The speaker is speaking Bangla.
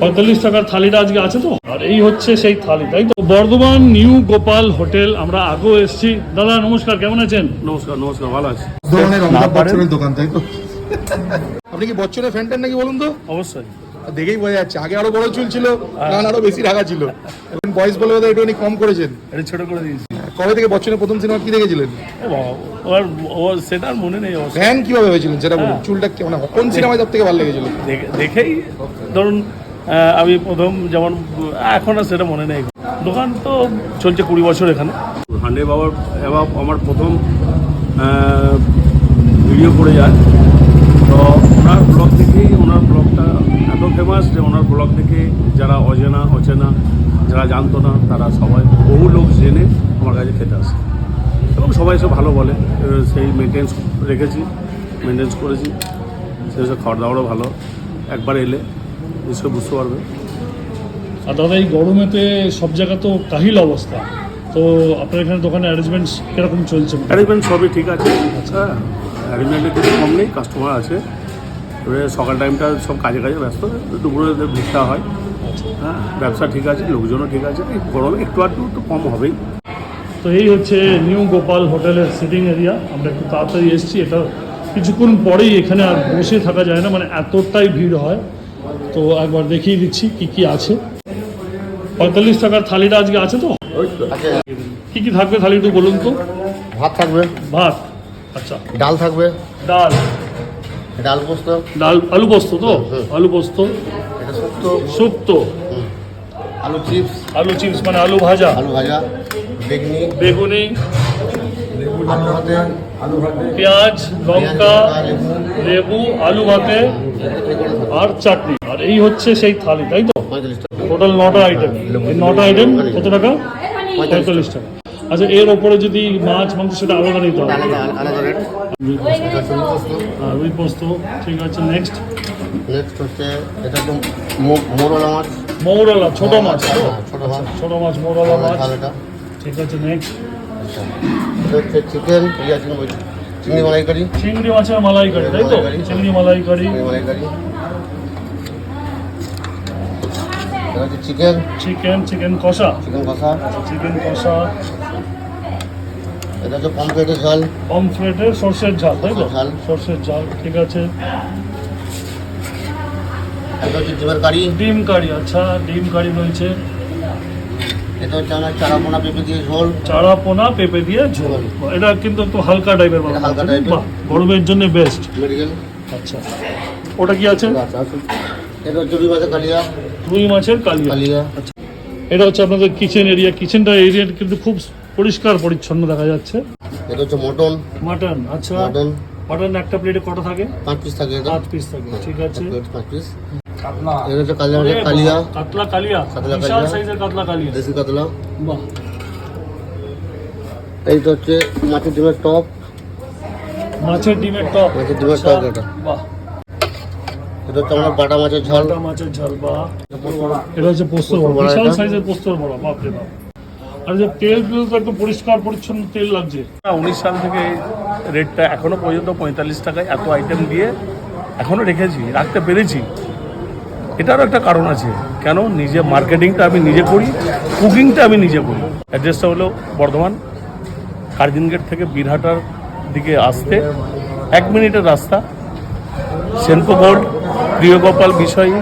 পঁয়তাল্লিশ টাকার থালিটা আজকে আছে তো? আর এই হচ্ছে সেই থালি তাই তো? বর্ধমান নিউ গোপাল হোটেল আমরা আগেও এসেছি। দাদা নমস্কার কেমন আছেন? নমস্কার নমস্কার ভালো আছি। দোকান তাই তো? আপনি কি বচ্চনের ফ্যান ট্যান নাকি বলুন তো? অবশ্যই। দেখেই বোঝা যাচ্ছে আগে আরও বড় চুল ছিল গান আরও বেশি রাখা ছিল। এখন বয়স বলে বোধহয় একটুখানি কম করেছেন। এটা ছোট করে দিয়েছি। কবে থেকে বচ্চনের প্রথম সিনেমা কি দেখেছিলেন? ও বাবা, ও সেটা আর মনে নেই অবশ্য। ফ্যান কীভাবে হয়েছিলেন সেটা বলুন। চুলটা কি- মানে কোন সিনেমায় সব থেকে ভালো লেগেছিল? দেখে- দেখেই ধরুন আমি প্রথম যেমন, এখন আর সেটা মনে নেই। দোকান তো চলছে কুড়ি বছর এখানে। হান্ডে বাবার, এবার আমার প্রথম ভিডিও করে যায়। তো ওনার ব্লগ থেকেই ওনার ব্লগটা এত ফেমাস যে ওনার ব্লগ থেকে যারা অজেনা, অচেনা, যারা জানতো না, তারা সবাই বহু লোক জেনে আমার কাছে খেতে আসে। এবং সবাই সব ভালো বলে সেই মেনটেন্স রেখেছি মেনটেন্স করেছি। সে খাওয়া দাওয়ারও ভালো। একবার এলে নিশ্চয়ই বুঝতে পারবে। আর দাদা এই গরমেতে সব জায়গা তো কাহিল অবস্থা। তো আপনার এখানে দোকানে অ্যারেঞ্জমেন্টস কীরকম চলছে? অ্যারেঞ্জমেন্ট সবই ঠিক আছে। হ্যাঁ অ্যারেঞ্জমেন্টের কিছু কম নেই কাস্টমার আছে। এবারে সকাল টাইমটা সব কাজে কাজে ব্যস্ত দুপুরে ভিড়টা হয়। হ্যাঁ ব্যবসা ঠিক আছে লোকজনও ঠিক আছে। গরমে একটু আধটু একটু কম হবেই। তো এই হচ্ছে নিউ গোপাল হোটেলের সিটিং এরিয়া আমরা একটু তাড়াতাড়ি এসেছি। এটা কিছুক্ষণ পরেই এখানে আর বসে থাকা যায় না মানে এতটাই ভিড় হয়। তো একবার দেখিয়ে দিচ্ছি কি কি আছে। পঁয়তাল্লিশ টাকার থালিটা আজকে আছে তো? কি কি থাকবে থালি একটু বলুন তো? ভাত থাকবে। ভাত। আচ্ছা। ডাল থাকবে। ডাল। ডাল পোস্ত। ডাল আলু পোস্ত তো? আলু পোস্ত। এটা শুক্তো। শুক্তো। আলু চিপস। আলু চিপস মানে আলু ভাজা। আলু ভাজা। বেগনি। বেগুনি। পেঁয়াজ লঙ্কা লেবু আলু ভাতে আর চাটনি। আর এই হচ্ছে সেই থালি তাই তো? টোটাল নটা আইটেম এই নটা আইটেম কত টাকা? পঁয়তাল্লিশ টাকা। আচ্ছা এর ওপরে যদি মাছ মাংস সেটা আলাদা নিতে হবে। রুই পোস্ত। ঠিক আছে নেক্সট নেক্সট হচ্ছে এটা মো- মোরলা মাছ। মৌরলা ছোট মাছ তো? হ্যাঁ, ছোট মাছ। ছোট মাছ মৌরলা মাছ ঠিক আছে নেক্সট হচ্ছে চিকেন ইয়া চিংড়ি মালাইকারি। চিংড়ি মাছের মালাইকারি তাই তো? চিংড়ি মালাইকারি। চিংড়ি মালাইকারি। এটা হচ্ছে চিকেন চিকেন চিকেন কষা। চিকেন কষা। চিকেন কষা। এটা হচ্ছে পমফ্রেটের ঝাল। পমফ্রেটের সর্ষের ঝাল তাই তো? ঝাল। সর্ষের ঝাল ঠিক আছে। এটা হচ্ছে ডিমের কারি। ডিম কারি আচ্ছা ডিম কারি রয়েছে। এটা হচ্ছে আমার চারাপোনা পেঁপে দিয়ে ঝোল। চারা পোনা পেঁপে দিয়ে ঝোল। এটা কিন্তু একটু হালকা টাইপের হালকা। গরমের জন্য বেস্ট মেডিকেল আচ্ছা। ওটা কি আছে? এটা হচ্ছে রুই মাছের কালিয়া। রুই মাছের কালিয়া। কালিয়া। এটা হচ্ছে আপনাদের কিচেন এরিয়া কিচেনটা এরিয়া কিন্তু খুব পরিষ্কার পরিচ্ছন্ন দেখা যাচ্ছে। এটা হচ্ছে মটন। মাটন আচ্ছা। মটন। মাটন একটা প্লেটে কটা থাকে? পাঁচ পিস থাকে পাঁচ পিস থাকে ঠিক আছে। পাঁচ পিস এটা হচ্ছে কালিয়া। কালিয়া কাতলা কালিয়া। কাতলা বিশাল কালিয়া। সাইজের কাতলা কালিয়া। দেশি কাতলা। বাহ। এইটা হচ্ছে মাছের ডিমের টপ মাছের ডিমের টক। মাছের ডিমের আচ্ছা, টক এটা। বাহ। এটা হচ্ছে আমরা বাটা মাছের ঝাল। বাটা মাছের ঝাল বাহ। এটা হচ্ছে পোস্তর পোস্তর বড়া বড়া বিশাল সাইজের পোস্তর বড়া বাপরে বাপ। আর যে তো একদম পরিষ্কার পরিচ্ছন্ন তেল লাগছে। উনিশ সাল থেকে রেটটা এখনও পর্যন্ত পঁয়তাল্লিশ টাকায় এত আইটেম দিয়ে এখনও রেখেছি রাখতে পেরেছি। এটারও একটা কারণ আছে। কেন? নিজে মার্কেটিংটা আমি নিজে করি, কুকিংটা আমি নিজে করি। অ্যাড্রেসটা হলো বর্ধমান কার্জন গেট থেকে বীরহাটার দিকে আসতে এক মিনিটের রাস্তা। সেনকো বোর্ড, প্রিয়গোপাল বিষয়।